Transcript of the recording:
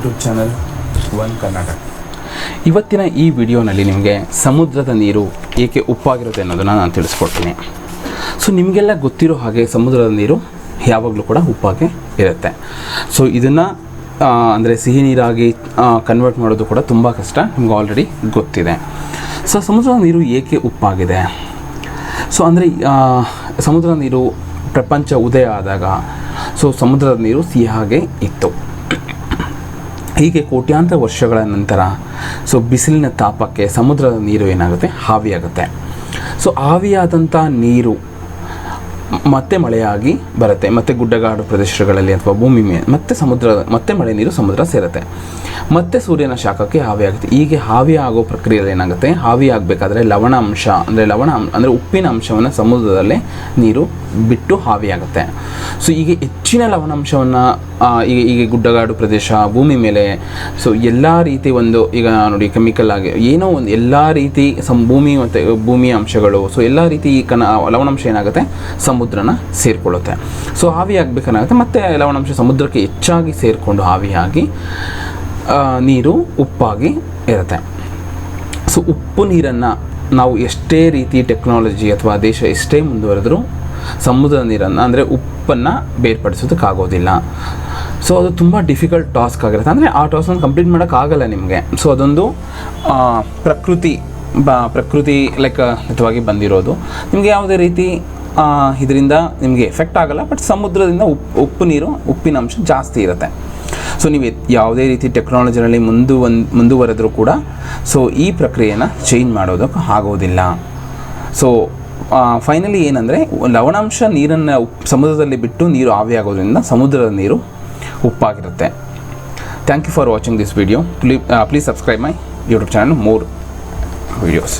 YouTube channel one Karnataka ಇವತ್ತಿನ ಈ ವಿಡಿಯೋನಲ್ಲಿ ನಿಮಗೆ ಸಮುದ್ರದ ನೀರು ಏಕೆ ಉಪ್ಪಾಗಿರುತ್ತೆ ಅನ್ನೋದನ್ನು ನಾನು ತಿಳಿಸ್ಕೊಡ್ತೀನಿ. ಸೊ ನಿಮಗೆಲ್ಲ ಗೊತ್ತಿರೋ ಹಾಗೆ ಸಮುದ್ರದ ನೀರು ಯಾವಾಗಲೂ ಕೂಡ ಉಪ್ಪಾಗೆ ಇರುತ್ತೆ. ಸೊ ಇದನ್ನು ಅಂದರೆ ಸಿಹಿ ನೀರಾಗಿ ಕನ್ವರ್ಟ್ ಮಾಡೋದು ಕೂಡ ತುಂಬ ಕಷ್ಟ. ನಿಮ್ಗೆ ಆಲ್ರೆಡಿ ಗೊತ್ತಿದೆ. ಸೊ ಸಮುದ್ರದ ನೀರು ಏಕೆ ಉಪ್ಪಾಗಿದೆ? ಸೊ ಅಂದರೆ ಸಮುದ್ರದ ನೀರು ಪ್ರಪಂಚ ಉದಯ ಆದಾಗ ಸೊ ಸಮುದ್ರದ ನೀರು ಸಿಹಿಯಾಗೆ ಇತ್ತು. ಹೀಗೆ ಕೋಟ್ಯಾಂತರ ವರ್ಷಗಳ ನಂತರ ಸೊ ಬಿಸಿಲಿನ ತಾಪಕ್ಕೆ ಸಮುದ್ರದ ನೀರು ಏನಾಗುತ್ತೆ? ಆವಿಯಾಗುತ್ತೆ ಸೊ ಆವಿಯಾದಂಥ ನೀರು ಮತ್ತೆ ಮಳೆಯಾಗಿ ಬರುತ್ತೆ, ಮತ್ತೆ ಗುಡ್ಡಗಾಡು ಪ್ರದೇಶಗಳಲ್ಲಿ ಅಥವಾ ಭೂಮಿ ಮೇಲೆ ಮತ್ತೆ ಸಮುದ್ರ, ಮತ್ತೆ ಮಳೆ ನೀರು ಸಮುದ್ರ ಸೇರುತ್ತೆ. ಮತ್ತೆ ಸೂರ್ಯನ ಶಾಖಕ್ಕೆ ಆವಿಯಾಗುತ್ತೆ ಹೀಗೆ ಆವಿ ಆಗೋ ಪ್ರಕ್ರಿಯೆಯಲ್ಲಿ ಏನಾಗುತ್ತೆ? ಹಾವಿ ಆಗಬೇಕಾದ್ರೆ ಲವಣ ಅಂಶ ಅಂದರೆ ಲವಣ, ಅಂದರೆ ಉಪ್ಪಿನ ಅಂಶವನ್ನು ಸಮುದ್ರದಲ್ಲೇ ನೀರು ಬಿಟ್ಟು ಆವಿಯಾಗುತ್ತೆ ಸೊ ಹೀಗೆ ಹೆಚ್ಚಿನ ಲವಣಾಂಶವನ್ನು ಈಗ ಈಗ ಗುಡ್ಡಗಾಡು ಪ್ರದೇಶ, ಭೂಮಿ ಮೇಲೆ ಸೊ ಎಲ್ಲ ರೀತಿ ಒಂದು, ಈಗ ನೋಡಿ ಕೆಮಿಕಲ್ ಆಗಿ ಏನೋ ಒಂದು ಎಲ್ಲ ರೀತಿ ಸಂ, ಭೂಮಿ ಮತ್ತು ಭೂಮಿಯ ಅಂಶಗಳು ಸೊ ಎಲ್ಲ ರೀತಿ ಈ ಕನ ಲವಣಾಂಶ ಏನಾಗುತ್ತೆ? ಸಮುದ್ರನ ಸೇರಿಕೊಳ್ಳುತ್ತೆ. ಸೊ ಆವಿ ಆಗಬೇಕೇನಾಗುತ್ತೆ ಮತ್ತೆ ಲವಣಾಂಶ ಸಮುದ್ರಕ್ಕೆ ಹೆಚ್ಚಾಗಿ ಸೇರಿಕೊಂಡು ಆವಿಯಾಗಿ ನೀರು ಉಪ್ಪಾಗಿ ಇರುತ್ತೆ. ಸೊ ಉಪ್ಪು ನೀರನ್ನು ನಾವು ಎಷ್ಟೇ ರೀತಿ ಟೆಕ್ನಾಲಜಿ ಅಥವಾ ದೇಶ ಎಷ್ಟೇ ಮುಂದುವರೆದರೂ ಸಮುದ್ರ ನೀರನ್ನು, ಅಂದರೆ ಉಪ್ಪನ್ನು ಬೇರ್ಪಡಿಸೋದಕ್ಕಾಗೋದಿಲ್ಲ ಸೊ ಅದು ತುಂಬ ಡಿಫಿಕಲ್ಟ್ ಟಾಸ್ಕ್ ಆಗಿರುತ್ತೆ. ಅಂದರೆ ಆ ಟಾಸ್ಕನ್ನು ಕಂಪ್ಲೀಟ್ ಮಾಡೋಕ್ಕಾಗಲ್ಲ ನಿಮಗೆ. ಸೊ ಅದೊಂದು ಪ್ರಕೃತಿ, ಬ, ಪ್ರಕೃತಿ ಲೆಕ್ಕವಾಗಿ ಬಂದಿರೋದು. ನಿಮಗೆ ಯಾವುದೇ ರೀತಿ ಇದರಿಂದ ನಿಮಗೆ ಎಫೆಕ್ಟ್ ಆಗಲ್ಲ ಬಟ್ ಸಮುದ್ರದಿಂದ ಉಪ್ಪು ಉಪ್ಪು ನೀರು, ಉಪ್ಪಿನ ಅಂಶ ಜಾಸ್ತಿ ಇರುತ್ತೆ. ಸೊ ನೀವು ಯಾವುದೇ ರೀತಿ ಟೆಕ್ನಾಲಜಿನಲ್ಲಿ ಮುಂದು ಮುಂದುವರೆದರೂ ಕೂಡ ಸೊ ಈ ಪ್ರಕ್ರಿಯೆನ ಚೇಂಜ್ ಮಾಡೋದಕ್ಕೆ ಆಗೋದಿಲ್ಲ. ಸೊ ಫೈನಲಿ ಏನಂದರೆ, ಲವಣಾಂಶ ನೀರನ್ನು ಸಮುದ್ರದಲ್ಲಿ ಬಿಟ್ಟು ನೀರು ಆವಿಯಾಗೋದ್ರಿಂದ ಸಮುದ್ರದ ನೀರು ಉಪ್ಪಾಗಿರುತ್ತೆ. Thank you for watching this video plea please subscribe my YouTube channel more videos